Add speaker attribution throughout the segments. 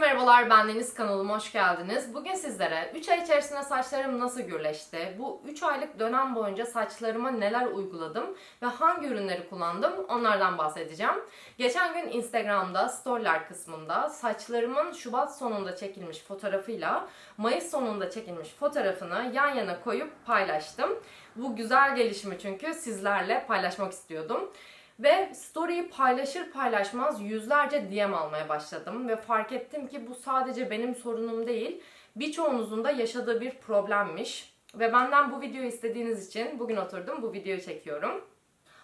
Speaker 1: merhabalar, ben Deniz kanalıma hoş geldiniz. Bugün sizlere 3 ay içerisinde saçlarım nasıl gürleşti, bu 3 aylık dönem boyunca saçlarıma neler uyguladım ve hangi ürünleri kullandım onlardan bahsedeceğim. Geçen gün Instagram'da storyler kısmında saçlarımın Şubat sonunda çekilmiş fotoğrafıyla Mayıs sonunda çekilmiş fotoğrafını yan yana koyup paylaştım. Bu güzel gelişimi çünkü sizlerle paylaşmak istiyordum. Ve story'yi paylaşır paylaşmaz yüzlerce DM almaya başladım ve fark ettim ki bu sadece benim sorunum değil, birçoğunuzun da yaşadığı bir problemmiş. Ve benden bu videoyu istediğiniz için bugün oturdum bu videoyu çekiyorum.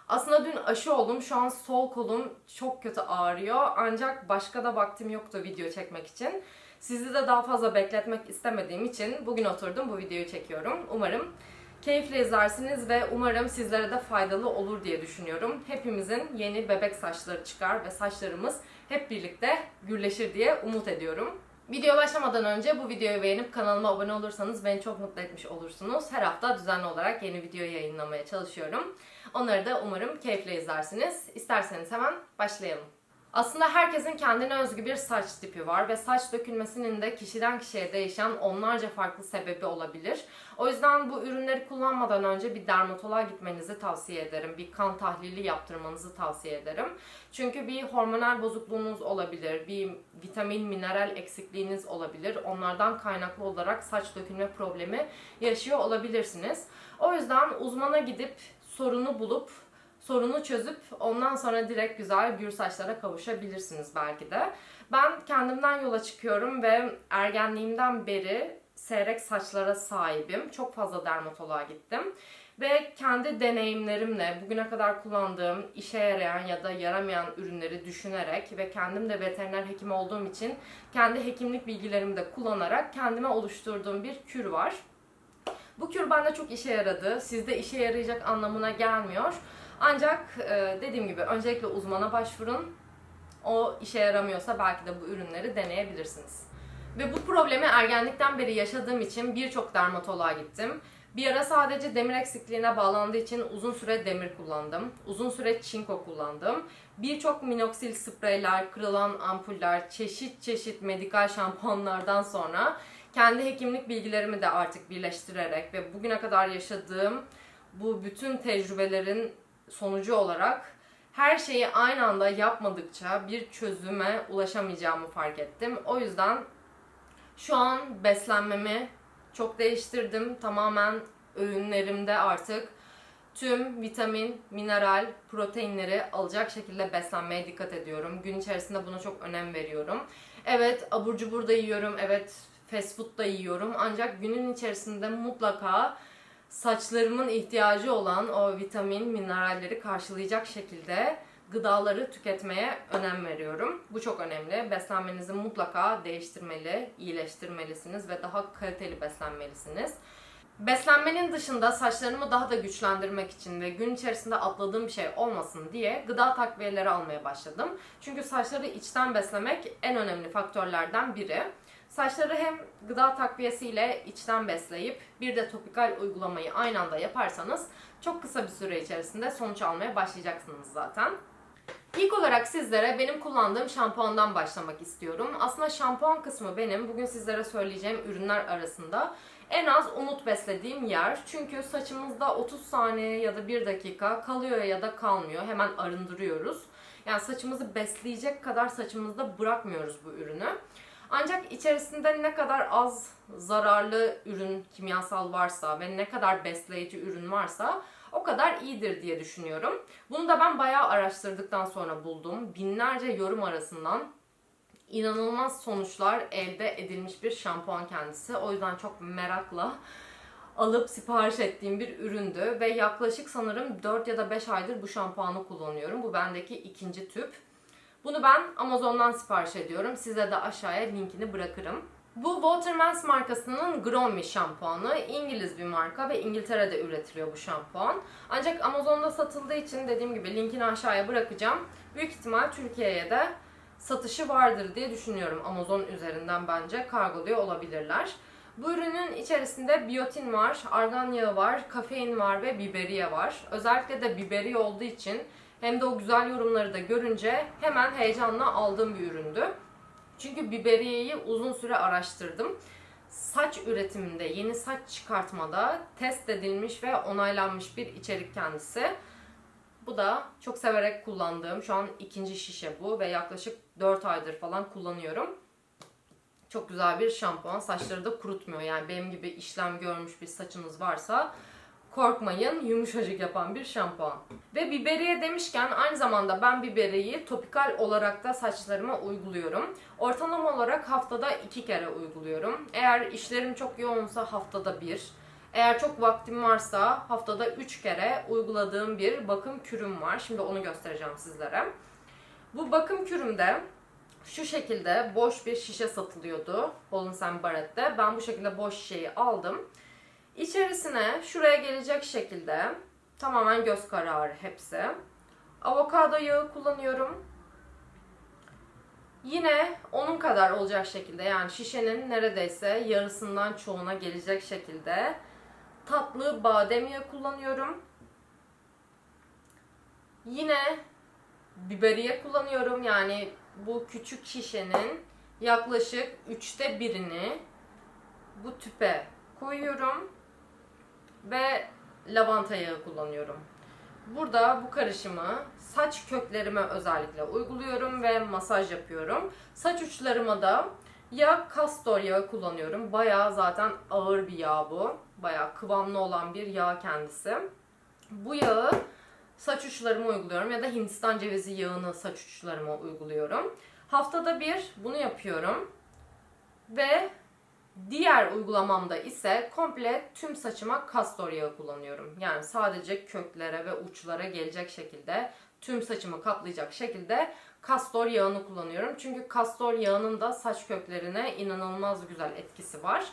Speaker 1: Aslında dün aşı oldum. Şu an sol kolum çok kötü ağrıyor. Ancak başka da vaktim yoktu video çekmek için. Sizi de daha fazla bekletmek istemediğim için bugün oturdum bu videoyu çekiyorum. Umarım keyifle izlersiniz ve umarım sizlere de faydalı olur diye düşünüyorum. Hepimizin yeni bebek saçları çıkar ve saçlarımız hep birlikte gürleşir diye umut ediyorum. Video başlamadan önce bu videoyu beğenip kanalıma abone olursanız beni çok mutlu etmiş olursunuz. Her hafta düzenli olarak yeni video yayınlamaya çalışıyorum. Onları da umarım keyifle izlersiniz. İsterseniz hemen başlayalım. Aslında herkesin kendine özgü bir saç tipi var ve saç dökülmesinin de kişiden kişiye değişen onlarca farklı sebebi olabilir. O yüzden bu ürünleri kullanmadan önce bir dermatoloğa gitmenizi tavsiye ederim. Bir kan tahlili yaptırmanızı tavsiye ederim. Çünkü bir hormonal bozukluğunuz olabilir, bir vitamin, mineral eksikliğiniz olabilir. Onlardan kaynaklı olarak saç dökülme problemi yaşıyor olabilirsiniz. O yüzden uzmana gidip sorunu bulup sorunu çözüp ondan sonra direkt güzel gür saçlara kavuşabilirsiniz belki de. Ben kendimden yola çıkıyorum ve ergenliğimden beri seyrek saçlara sahibim. Çok fazla dermatoloğa gittim. Ve kendi deneyimlerimle bugüne kadar kullandığım işe yarayan ya da yaramayan ürünleri düşünerek ve kendim de veteriner hekim olduğum için kendi hekimlik bilgilerimi de kullanarak kendime oluşturduğum bir kür var. Bu kür bende çok işe yaradı. Sizde işe yarayacak anlamına gelmiyor. Ancak e, dediğim gibi öncelikle uzmana başvurun. O işe yaramıyorsa belki de bu ürünleri deneyebilirsiniz. Ve bu problemi ergenlikten beri yaşadığım için birçok dermatoloğa gittim. Bir ara sadece demir eksikliğine bağlandığı için uzun süre demir kullandım. Uzun süre çinko kullandım. Birçok minoksil spreyler, kırılan ampuller, çeşit çeşit medikal şampuanlardan sonra kendi hekimlik bilgilerimi de artık birleştirerek ve bugüne kadar yaşadığım bu bütün tecrübelerin sonucu olarak her şeyi aynı anda yapmadıkça bir çözüme ulaşamayacağımı fark ettim. O yüzden şu an beslenmemi çok değiştirdim. Tamamen öğünlerimde artık tüm vitamin, mineral, proteinleri alacak şekilde beslenmeye dikkat ediyorum. Gün içerisinde buna çok önem veriyorum. Evet abur cubur da yiyorum, evet fast food da yiyorum. Ancak günün içerisinde mutlaka saçlarımın ihtiyacı olan o vitamin, mineralleri karşılayacak şekilde gıdaları tüketmeye önem veriyorum. Bu çok önemli. Beslenmenizi mutlaka değiştirmeli, iyileştirmelisiniz ve daha kaliteli beslenmelisiniz. Beslenmenin dışında saçlarımı daha da güçlendirmek için ve gün içerisinde atladığım bir şey olmasın diye gıda takviyeleri almaya başladım. Çünkü saçları içten beslemek en önemli faktörlerden biri. Saçları hem gıda takviyesiyle içten besleyip bir de topikal uygulamayı aynı anda yaparsanız çok kısa bir süre içerisinde sonuç almaya başlayacaksınız zaten. İlk olarak sizlere benim kullandığım şampuandan başlamak istiyorum. Aslında şampuan kısmı benim bugün sizlere söyleyeceğim ürünler arasında en az umut beslediğim yer. Çünkü saçımızda 30 saniye ya da 1 dakika kalıyor ya da kalmıyor. Hemen arındırıyoruz. Yani saçımızı besleyecek kadar saçımızda bırakmıyoruz bu ürünü. Ancak içerisinde ne kadar az zararlı ürün, kimyasal varsa ve ne kadar besleyici ürün varsa o kadar iyidir diye düşünüyorum. Bunu da ben bayağı araştırdıktan sonra buldum. Binlerce yorum arasından inanılmaz sonuçlar elde edilmiş bir şampuan kendisi. O yüzden çok merakla alıp sipariş ettiğim bir üründü ve yaklaşık sanırım 4 ya da 5 aydır bu şampuanı kullanıyorum. Bu bendeki ikinci tüp. Bunu ben Amazon'dan sipariş ediyorum. Size de aşağıya linkini bırakırım. Bu Watermans markasının Gromi şampuanı. İngiliz bir marka ve İngiltere'de üretiliyor bu şampuan. Ancak Amazon'da satıldığı için dediğim gibi linkini aşağıya bırakacağım. Büyük ihtimal Türkiye'ye de satışı vardır diye düşünüyorum. Amazon üzerinden bence kargoluyor olabilirler. Bu ürünün içerisinde biyotin var, argan yağı var, kafein var ve biberiye var. Özellikle de biberiye olduğu için hem de o güzel yorumları da görünce hemen heyecanla aldığım bir üründü. Çünkü biberiyeyi uzun süre araştırdım. Saç üretiminde, yeni saç çıkartmada test edilmiş ve onaylanmış bir içerik kendisi. Bu da çok severek kullandığım, şu an ikinci şişe bu ve yaklaşık 4 aydır falan kullanıyorum. Çok güzel bir şampuan. Saçları da kurutmuyor. Yani benim gibi işlem görmüş bir saçınız varsa korkmayın. Yumuşacık yapan bir şampuan. Ve biberiye demişken aynı zamanda ben biberiyeyi topikal olarak da saçlarıma uyguluyorum. Ortalama olarak haftada iki kere uyguluyorum. Eğer işlerim çok yoğunsa haftada bir. Eğer çok vaktim varsa haftada 3 kere uyguladığım bir bakım kürüm var. Şimdi onu göstereceğim sizlere. Bu bakım kürümde şu şekilde boş bir şişe satılıyordu Hollands Barrett'te. Ben bu şekilde boş şişeyi aldım. İçerisine şuraya gelecek şekilde tamamen göz kararı hepsi. Avokado yağı kullanıyorum. Yine onun kadar olacak şekilde yani şişenin neredeyse yarısından çoğuna gelecek şekilde tatlı badem yağı kullanıyorum. Yine biberiye kullanıyorum. Yani bu küçük şişenin yaklaşık üçte birini bu tüpe koyuyorum ve lavanta yağı kullanıyorum. Burada bu karışımı saç köklerime özellikle uyguluyorum ve masaj yapıyorum. Saç uçlarıma da ya kastor yağı kullanıyorum. Bayağı zaten ağır bir yağ bu. Bayağı kıvamlı olan bir yağ kendisi. Bu yağı saç uçlarıma uyguluyorum ya da Hindistan cevizi yağını saç uçlarıma uyguluyorum. Haftada bir bunu yapıyorum. Ve diğer uygulamamda ise komple tüm saçıma kastor yağı kullanıyorum. Yani sadece köklere ve uçlara gelecek şekilde tüm saçımı kaplayacak şekilde kastor yağını kullanıyorum. Çünkü kastor yağının da saç köklerine inanılmaz güzel etkisi var.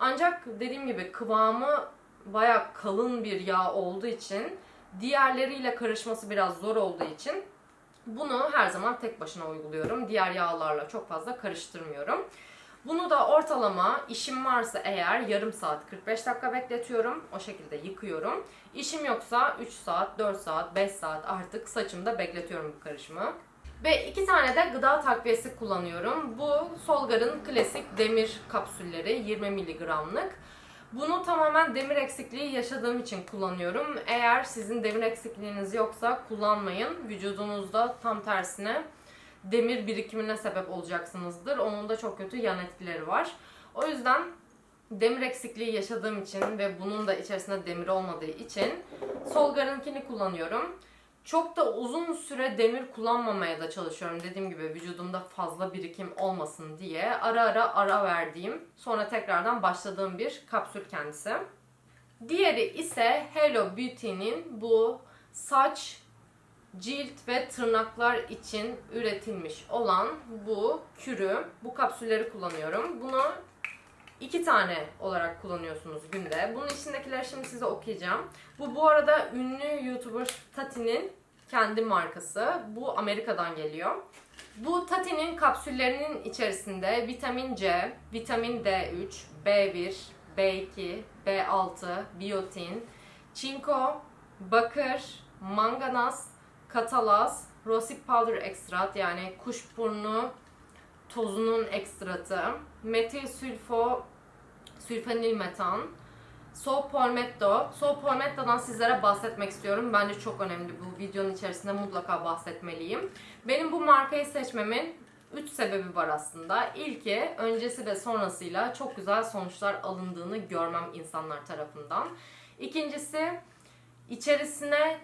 Speaker 1: Ancak dediğim gibi kıvamı baya kalın bir yağ olduğu için diğerleriyle karışması biraz zor olduğu için bunu her zaman tek başına uyguluyorum. Diğer yağlarla çok fazla karıştırmıyorum. Bunu da ortalama işim varsa eğer yarım saat 45 dakika bekletiyorum. O şekilde yıkıyorum. İşim yoksa 3 saat, 4 saat, 5 saat artık saçımda bekletiyorum bu karışımı. Ve iki tane de gıda takviyesi kullanıyorum. Bu Solgar'ın klasik demir kapsülleri 20 miligramlık. Bunu tamamen demir eksikliği yaşadığım için kullanıyorum. Eğer sizin demir eksikliğiniz yoksa kullanmayın. Vücudunuzda tam tersine demir birikimine sebep olacaksınızdır. Onun da çok kötü yan etkileri var. O yüzden demir eksikliği yaşadığım için ve bunun da içerisinde demir olmadığı için Solgar'ınkini kullanıyorum. Çok da uzun süre demir kullanmamaya da çalışıyorum. Dediğim gibi vücudumda fazla birikim olmasın diye ara ara ara verdiğim, sonra tekrardan başladığım bir kapsül kendisi. Diğeri ise Hello Beauty'nin bu saç, cilt ve tırnaklar için üretilmiş olan bu kürü, bu kapsülleri kullanıyorum. Bunu iki tane olarak kullanıyorsunuz günde. Bunun içindekileri şimdi size okuyacağım. Bu bu arada ünlü YouTuber Tati'nin kendi markası. Bu Amerika'dan geliyor. Bu Tati'nin kapsüllerinin içerisinde vitamin C, vitamin D3, B1, B2, B6, biyotin, çinko, bakır, manganaz, katalaz, rosip powder ekstrat yani kuşburnu tozunun ekstratı, metil sülfo, sülfanil metan, So Palmetto. Sizlere bahsetmek istiyorum. Bence çok önemli. Bu videonun içerisinde mutlaka bahsetmeliyim. Benim bu markayı seçmemin 3 sebebi var aslında. İlki öncesi ve sonrasıyla çok güzel sonuçlar alındığını görmem insanlar tarafından. İkincisi içerisine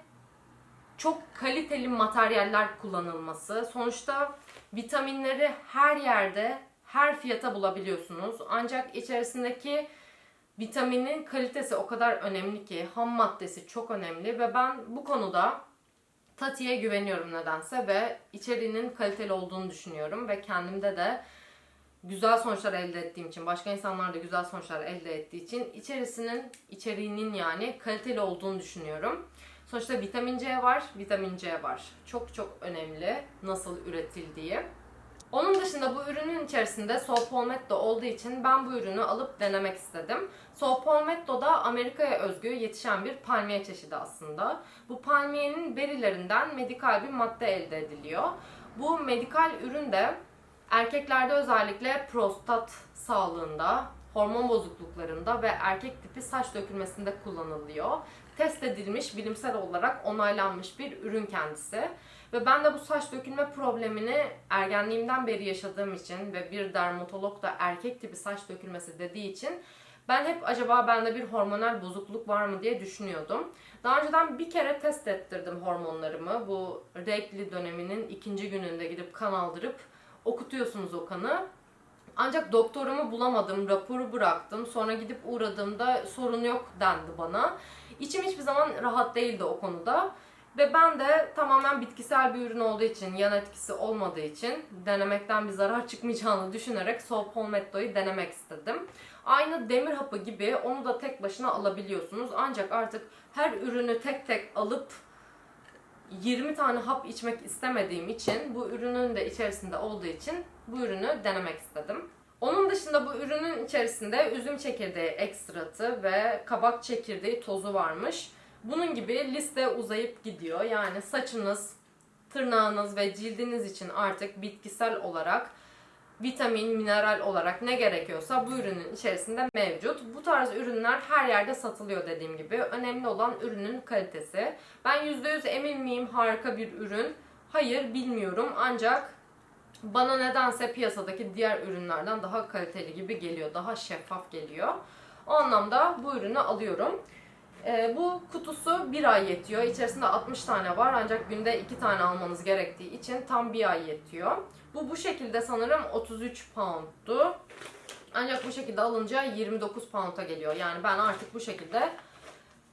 Speaker 1: çok kaliteli materyaller kullanılması. Sonuçta vitaminleri her yerde her fiyata bulabiliyorsunuz. Ancak içerisindeki vitaminin kalitesi o kadar önemli ki ham maddesi çok önemli ve ben bu konuda Tati'ye güveniyorum nedense ve içeriğinin kaliteli olduğunu düşünüyorum ve kendimde de güzel sonuçlar elde ettiğim için, başka insanlar da güzel sonuçlar elde ettiği için içerisinin, içeriğinin yani kaliteli olduğunu düşünüyorum. Sonuçta vitamin C var, vitamin C var. Çok çok önemli nasıl üretildiği. Onun dışında bu ürünün içerisinde Sol Palmetto olduğu için ben bu ürünü alıp denemek istedim. Sol Palmetto da Amerika'ya özgü yetişen bir palmiye çeşidi aslında. Bu palmiyenin berilerinden medikal bir madde elde ediliyor. Bu medikal ürün de Erkeklerde özellikle prostat sağlığında, hormon bozukluklarında ve erkek tipi saç dökülmesinde kullanılıyor. Test edilmiş, bilimsel olarak onaylanmış bir ürün kendisi. Ve ben de bu saç dökülme problemini ergenliğimden beri yaşadığım için ve bir dermatolog da erkek tipi saç dökülmesi dediği için ben hep acaba bende bir hormonal bozukluk var mı diye düşünüyordum. Daha önceden bir kere test ettirdim hormonlarımı. Bu regli döneminin ikinci gününde gidip kan aldırıp okutuyorsunuz o kanı. Ancak doktorumu bulamadım, raporu bıraktım. Sonra gidip uğradığımda sorun yok dendi bana. İçim hiçbir zaman rahat değildi o konuda. Ve ben de tamamen bitkisel bir ürün olduğu için, yan etkisi olmadığı için denemekten bir zarar çıkmayacağını düşünerek Sol Palmetto'yu denemek istedim. Aynı demir hapı gibi onu da tek başına alabiliyorsunuz. Ancak artık her ürünü tek tek alıp 20 tane hap içmek istemediğim için bu ürünün de içerisinde olduğu için bu ürünü denemek istedim. Onun dışında bu ürünün içerisinde üzüm çekirdeği ekstratı ve kabak çekirdeği tozu varmış. Bunun gibi liste uzayıp gidiyor. Yani saçınız, tırnağınız ve cildiniz için artık bitkisel olarak vitamin, mineral olarak ne gerekiyorsa bu ürünün içerisinde mevcut. Bu tarz ürünler her yerde satılıyor dediğim gibi. Önemli olan ürünün kalitesi. Ben %100 emin miyim harika bir ürün? Hayır bilmiyorum ancak bana nedense piyasadaki diğer ürünlerden daha kaliteli gibi geliyor. Daha şeffaf geliyor. O anlamda bu ürünü alıyorum. Ee, bu kutusu bir ay yetiyor. İçerisinde 60 tane var ancak günde 2 tane almanız gerektiği için tam bir ay yetiyor. Bu bu şekilde sanırım 33 pound'tu. Ancak bu şekilde alınca 29 pound'a geliyor. Yani ben artık bu şekilde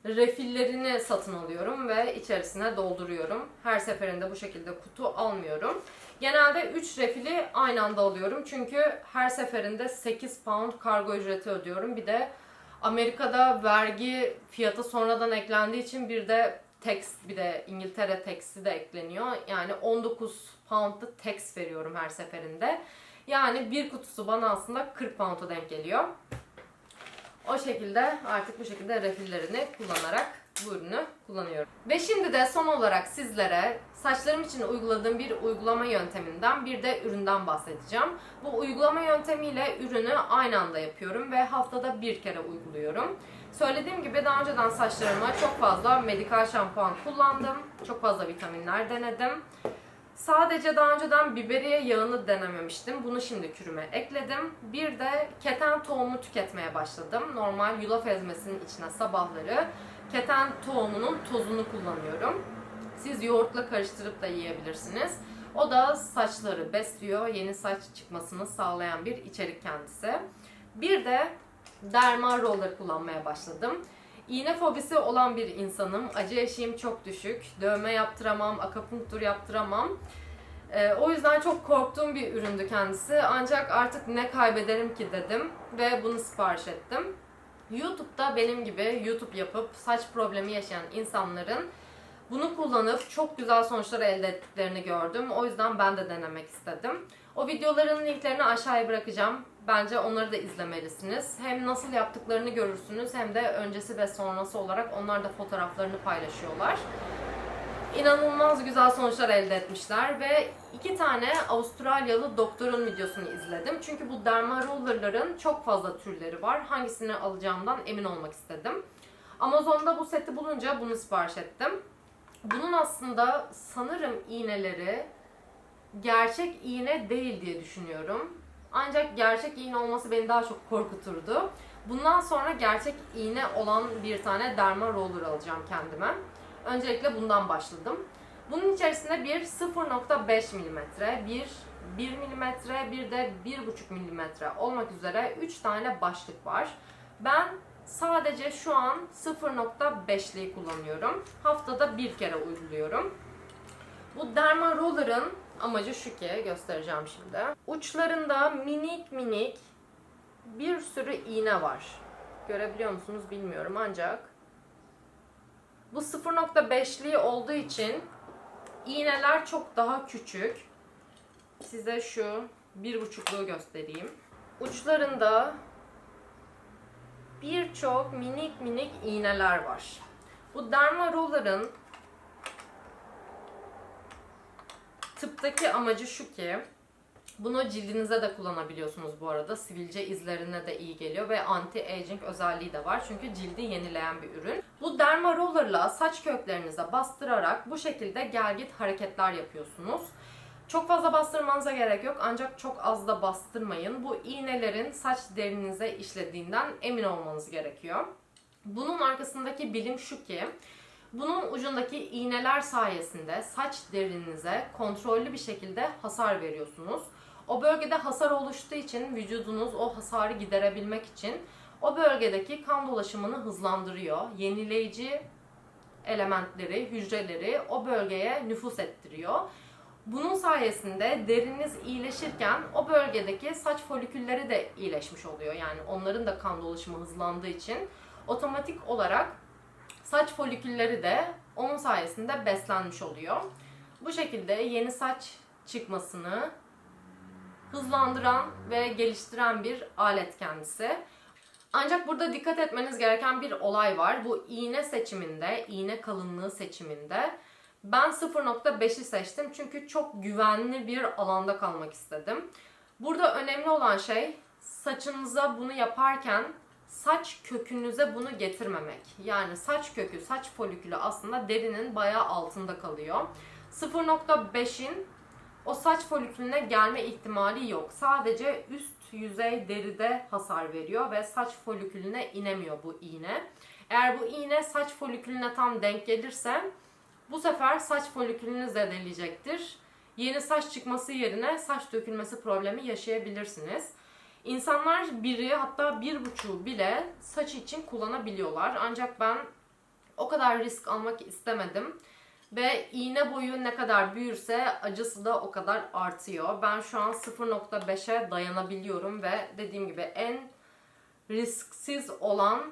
Speaker 1: refillerini satın alıyorum ve içerisine dolduruyorum. Her seferinde bu şekilde kutu almıyorum. Genelde 3 refili aynı anda alıyorum. Çünkü her seferinde 8 pound kargo ücreti ödüyorum. Bir de Amerika'da vergi fiyatı sonradan eklendiği için bir de tax bir de İngiltere tax'i de ekleniyor. Yani 19 pound'da tax veriyorum her seferinde. Yani bir kutusu bana aslında 40 pound'a denk geliyor. O şekilde artık bu şekilde refillerini kullanarak bu ürünü kullanıyorum. Ve şimdi de son olarak sizlere saçlarım için uyguladığım bir uygulama yönteminden bir de üründen bahsedeceğim. Bu uygulama yöntemiyle ürünü aynı anda yapıyorum ve haftada bir kere uyguluyorum. Söylediğim gibi daha önceden saçlarıma çok fazla medikal şampuan kullandım. Çok fazla vitaminler denedim. Sadece daha önceden biberiye yağını denememiştim. Bunu şimdi kürüme ekledim. Bir de keten tohumu tüketmeye başladım. Normal yulaf ezmesinin içine sabahları keten tohumunun tozunu kullanıyorum. Siz yoğurtla karıştırıp da yiyebilirsiniz. O da saçları besliyor, yeni saç çıkmasını sağlayan bir içerik kendisi. Bir de derma roller kullanmaya başladım. İğne fobisi olan bir insanım. Acı eşiğim çok düşük. Dövme yaptıramam, akapunktur yaptıramam. Ee, o yüzden çok korktuğum bir üründü kendisi. Ancak artık ne kaybederim ki dedim ve bunu sipariş ettim. YouTube'da benim gibi YouTube yapıp saç problemi yaşayan insanların bunu kullanıp çok güzel sonuçlar elde ettiklerini gördüm. O yüzden ben de denemek istedim. O videoların linklerini aşağıya bırakacağım. Bence onları da izlemelisiniz. Hem nasıl yaptıklarını görürsünüz hem de öncesi ve sonrası olarak onlar da fotoğraflarını paylaşıyorlar. İnanılmaz güzel sonuçlar elde etmişler ve iki tane Avustralyalı doktorun videosunu izledim. Çünkü bu derma rollerların çok fazla türleri var. Hangisini alacağımdan emin olmak istedim. Amazon'da bu seti bulunca bunu sipariş ettim. Bunun aslında sanırım iğneleri gerçek iğne değil diye düşünüyorum. Ancak gerçek iğne olması beni daha çok korkuturdu. Bundan sonra gerçek iğne olan bir tane derma roller alacağım kendime. Öncelikle bundan başladım. Bunun içerisinde bir 0.5 mm, bir 1 mm, bir de 1.5 mm olmak üzere 3 tane başlık var. Ben sadece şu an 0.5'liyi kullanıyorum. Haftada bir kere uyguluyorum. Bu derma roller'ın amacı şu ki göstereceğim şimdi. Uçlarında minik minik bir sürü iğne var. Görebiliyor musunuz bilmiyorum ancak bu 0.5'li olduğu için iğneler çok daha küçük. Size şu bir buçukluğu göstereyim. Uçlarında birçok minik minik iğneler var. Bu derma roller'ın tıptaki amacı şu ki Bunu cildinize de kullanabiliyorsunuz bu arada. Sivilce izlerine de iyi geliyor ve anti-aging özelliği de var. Çünkü cildi yenileyen bir ürün. Bu derma rollerla saç köklerinize bastırarak bu şekilde gelgit hareketler yapıyorsunuz. Çok fazla bastırmanıza gerek yok ancak çok az da bastırmayın. Bu iğnelerin saç derinize işlediğinden emin olmanız gerekiyor. Bunun arkasındaki bilim şu ki bunun ucundaki iğneler sayesinde saç derinize kontrollü bir şekilde hasar veriyorsunuz. O bölgede hasar oluştuğu için vücudunuz o hasarı giderebilmek için o bölgedeki kan dolaşımını hızlandırıyor. Yenileyici elementleri, hücreleri o bölgeye nüfus ettiriyor. Bunun sayesinde deriniz iyileşirken o bölgedeki saç folikülleri de iyileşmiş oluyor. Yani onların da kan dolaşımı hızlandığı için otomatik olarak saç folikülleri de onun sayesinde beslenmiş oluyor. Bu şekilde yeni saç çıkmasını hızlandıran ve geliştiren bir alet kendisi. Ancak burada dikkat etmeniz gereken bir olay var. Bu iğne seçiminde, iğne kalınlığı seçiminde ben 0.5'i seçtim çünkü çok güvenli bir alanda kalmak istedim. Burada önemli olan şey saçınıza bunu yaparken saç kökünüze bunu getirmemek. Yani saç kökü, saç folikülü aslında derinin bayağı altında kalıyor. 0.5'in o saç folikülüne gelme ihtimali yok. Sadece üst yüzey deride hasar veriyor ve saç folikülüne inemiyor bu iğne. Eğer bu iğne saç folikülüne tam denk gelirse bu sefer saç folikülünü zedeleyecektir. Yeni saç çıkması yerine saç dökülmesi problemi yaşayabilirsiniz. İnsanlar biri hatta bir buçuğu bile saç için kullanabiliyorlar. Ancak ben o kadar risk almak istemedim. Ve iğne boyu ne kadar büyürse acısı da o kadar artıyor. Ben şu an 0.5'e dayanabiliyorum ve dediğim gibi en risksiz olan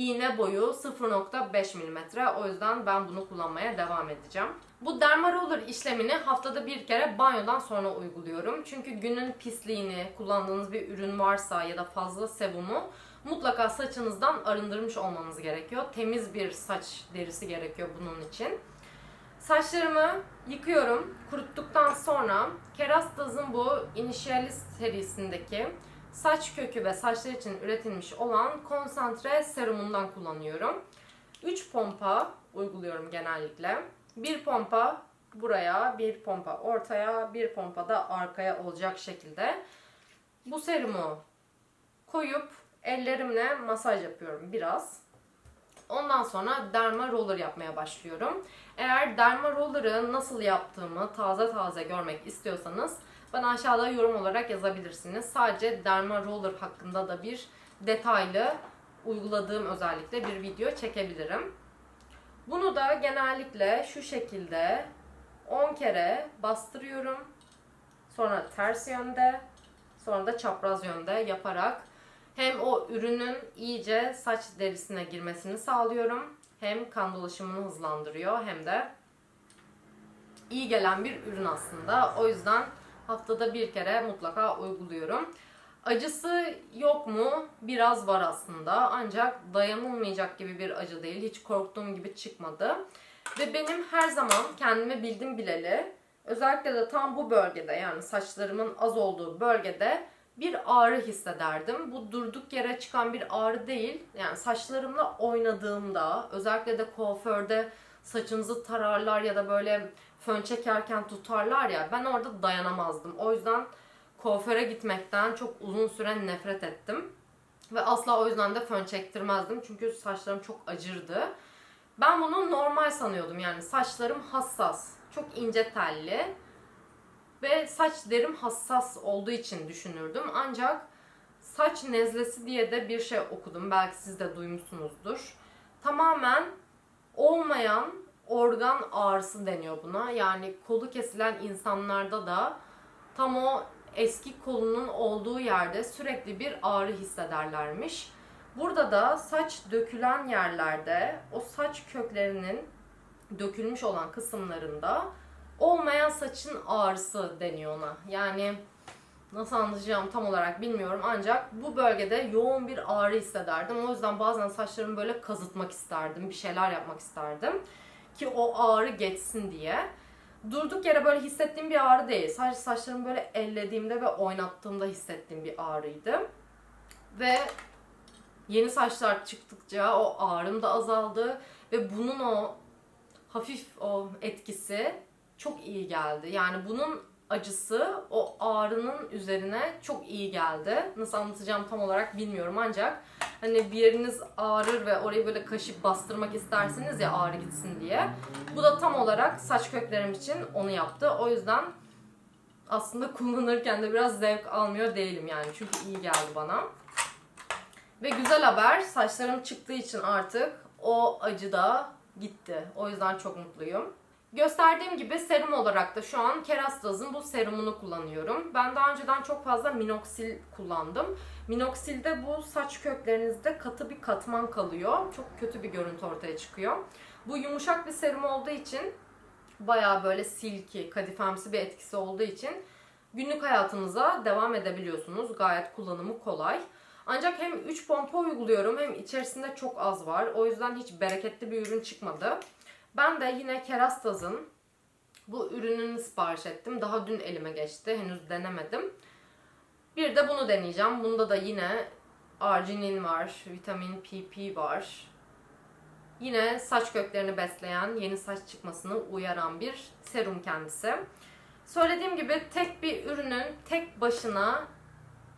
Speaker 1: iğne boyu 0.5 mm. O yüzden ben bunu kullanmaya devam edeceğim. Bu derma roller işlemini haftada bir kere banyodan sonra uyguluyorum. Çünkü günün pisliğini, kullandığınız bir ürün varsa ya da fazla sebumu mutlaka saçınızdan arındırmış olmanız gerekiyor. Temiz bir saç derisi gerekiyor bunun için. Saçlarımı yıkıyorum. Kuruttuktan sonra Kerastaz'ın bu Initialis serisindeki saç kökü ve saçlar için üretilmiş olan konsantre serumundan kullanıyorum. 3 pompa uyguluyorum genellikle. Bir pompa buraya, bir pompa ortaya, bir pompa da arkaya olacak şekilde. Bu serumu koyup ellerimle masaj yapıyorum biraz. Ondan sonra derma roller yapmaya başlıyorum. Eğer derma roller'ı nasıl yaptığımı taze taze görmek istiyorsanız bana aşağıda yorum olarak yazabilirsiniz. Sadece derma roller hakkında da bir detaylı uyguladığım özellikle bir video çekebilirim. Bunu da genellikle şu şekilde 10 kere bastırıyorum. Sonra ters yönde, sonra da çapraz yönde yaparak hem o ürünün iyice saç derisine girmesini sağlıyorum. Hem kan dolaşımını hızlandırıyor hem de iyi gelen bir ürün aslında. O yüzden haftada bir kere mutlaka uyguluyorum. Acısı yok mu? Biraz var aslında. Ancak dayanılmayacak gibi bir acı değil. Hiç korktuğum gibi çıkmadı. Ve benim her zaman kendimi bildim bileli özellikle de tam bu bölgede yani saçlarımın az olduğu bölgede bir ağrı hissederdim. Bu durduk yere çıkan bir ağrı değil. Yani saçlarımla oynadığımda özellikle de kuaförde saçınızı tararlar ya da böyle fön çekerken tutarlar ya ben orada dayanamazdım. O yüzden kuaföre gitmekten çok uzun süre nefret ettim. Ve asla o yüzden de fön çektirmezdim. Çünkü saçlarım çok acırdı. Ben bunu normal sanıyordum yani saçlarım hassas. Çok ince telli. Ve saç derim hassas olduğu için düşünürdüm. Ancak saç nezlesi diye de bir şey okudum. Belki siz de duymuşsunuzdur. Tamamen olmayan organ ağrısı deniyor buna. Yani kolu kesilen insanlarda da tam o eski kolunun olduğu yerde sürekli bir ağrı hissederlermiş. Burada da saç dökülen yerlerde o saç köklerinin dökülmüş olan kısımlarında olmayan saçın ağrısı deniyor ona. Yani nasıl anlatacağım tam olarak bilmiyorum ancak bu bölgede yoğun bir ağrı hissederdim. O yüzden bazen saçlarımı böyle kazıtmak isterdim, bir şeyler yapmak isterdim ki o ağrı geçsin diye. durduk yere böyle hissettiğim bir ağrı değil. Sadece saçlarımı böyle ellediğimde ve oynattığımda hissettiğim bir ağrıydı. Ve yeni saçlar çıktıkça o ağrım da azaldı ve bunun o hafif o etkisi çok iyi geldi. Yani bunun acısı o ağrının üzerine çok iyi geldi. Nasıl anlatacağım tam olarak bilmiyorum ancak hani bir yeriniz ağrır ve orayı böyle kaşıp bastırmak istersiniz ya ağrı gitsin diye. Bu da tam olarak saç köklerim için onu yaptı. O yüzden aslında kullanırken de biraz zevk almıyor değilim yani. Çünkü iyi geldi bana. Ve güzel haber saçlarım çıktığı için artık o acı da gitti. O yüzden çok mutluyum. Gösterdiğim gibi serum olarak da şu an Kerastaz'ın bu serumunu kullanıyorum. Ben daha önceden çok fazla Minoxidil kullandım. Minoxidil'de bu saç köklerinizde katı bir katman kalıyor. Çok kötü bir görüntü ortaya çıkıyor. Bu yumuşak bir serum olduğu için bayağı böyle silki, kadifemsi bir etkisi olduğu için günlük hayatınıza devam edebiliyorsunuz. Gayet kullanımı kolay. Ancak hem 3 pompa uyguluyorum hem içerisinde çok az var. O yüzden hiç bereketli bir ürün çıkmadı. Ben de yine Kerastaz'ın bu ürününü sipariş ettim. Daha dün elime geçti. Henüz denemedim. Bir de bunu deneyeceğim. Bunda da yine arginin var, vitamin PP var. Yine saç köklerini besleyen, yeni saç çıkmasını uyaran bir serum kendisi. Söylediğim gibi tek bir ürünün tek başına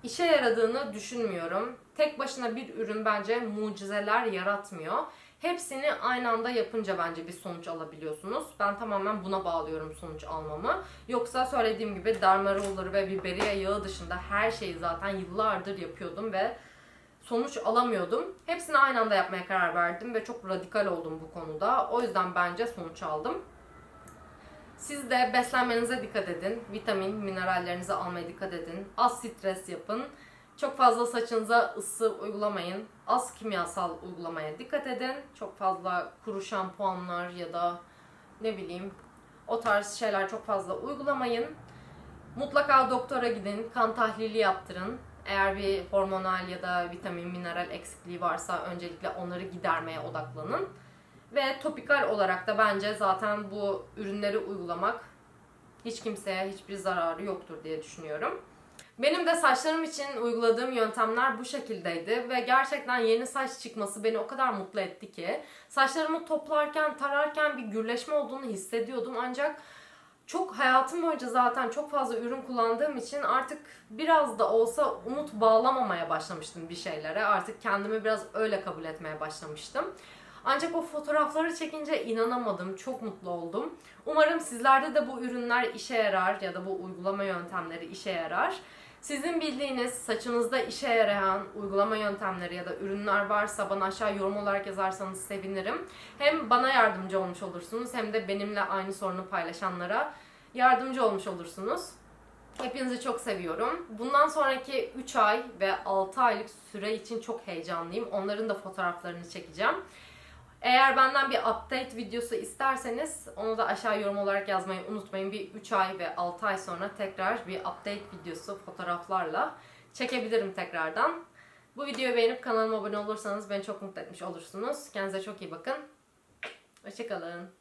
Speaker 1: işe yaradığını düşünmüyorum. Tek başına bir ürün bence mucizeler yaratmıyor. Hepsini aynı anda yapınca bence bir sonuç alabiliyorsunuz. Ben tamamen buna bağlıyorum sonuç almamı. Yoksa söylediğim gibi derma roller ve biberiye yağı dışında her şeyi zaten yıllardır yapıyordum ve sonuç alamıyordum. Hepsini aynı anda yapmaya karar verdim ve çok radikal oldum bu konuda. O yüzden bence sonuç aldım. Siz de beslenmenize dikkat edin. Vitamin, minerallerinizi almaya dikkat edin. Az stres yapın. Çok fazla saçınıza ısı uygulamayın. Az kimyasal uygulamaya dikkat edin. Çok fazla kuru şampuanlar ya da ne bileyim o tarz şeyler çok fazla uygulamayın. Mutlaka doktora gidin, kan tahlili yaptırın. Eğer bir hormonal ya da vitamin, mineral eksikliği varsa öncelikle onları gidermeye odaklanın. Ve topikal olarak da bence zaten bu ürünleri uygulamak hiç kimseye hiçbir zararı yoktur diye düşünüyorum. Benim de saçlarım için uyguladığım yöntemler bu şekildeydi ve gerçekten yeni saç çıkması beni o kadar mutlu etti ki saçlarımı toplarken, tararken bir gürleşme olduğunu hissediyordum ancak çok hayatım boyunca zaten çok fazla ürün kullandığım için artık biraz da olsa umut bağlamamaya başlamıştım bir şeylere. Artık kendimi biraz öyle kabul etmeye başlamıştım. Ancak o fotoğrafları çekince inanamadım. Çok mutlu oldum. Umarım sizlerde de bu ürünler işe yarar ya da bu uygulama yöntemleri işe yarar. Sizin bildiğiniz saçınızda işe yarayan uygulama yöntemleri ya da ürünler varsa bana aşağı yorum olarak yazarsanız sevinirim. Hem bana yardımcı olmuş olursunuz hem de benimle aynı sorunu paylaşanlara yardımcı olmuş olursunuz. Hepinizi çok seviyorum. Bundan sonraki 3 ay ve 6 aylık süre için çok heyecanlıyım. Onların da fotoğraflarını çekeceğim. Eğer benden bir update videosu isterseniz onu da aşağı yorum olarak yazmayı unutmayın. Bir 3 ay ve 6 ay sonra tekrar bir update videosu fotoğraflarla çekebilirim tekrardan. Bu videoyu beğenip kanalıma abone olursanız beni çok mutlu etmiş olursunuz. Kendinize çok iyi bakın. Hoşçakalın.